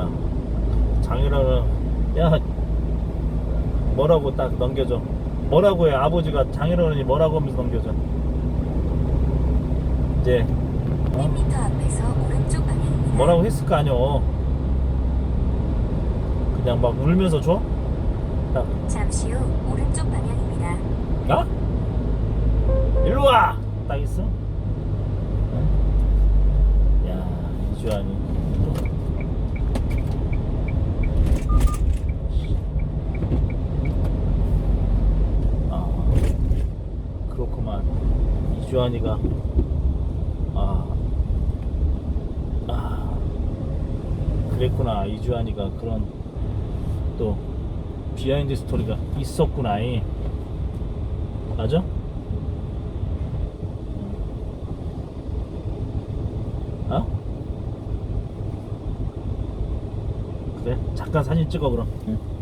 야 장이라는 야 뭐라고 딱 넘겨줘 뭐라고 해 아버지가 장이라느니 뭐라고 하면서 넘겨줘 이제 어? 100m 앞에서 오른쪽 방향입니다. 뭐라고 했을 거 아니여 그냥 막 울면서 줘? 딱 잠시 후 오른쪽 방향입니다. 나? 일로 와! 딱 있어? 응? 야, 이주환이. 아, 그렇구만. 이주환이가, 아, 아, 그랬구나. 이주환이가 그런 또 비하인드 스토리가 있었구나. 이. 맞아? 어? 그래? 잠깐 사진 찍어 그럼. 응.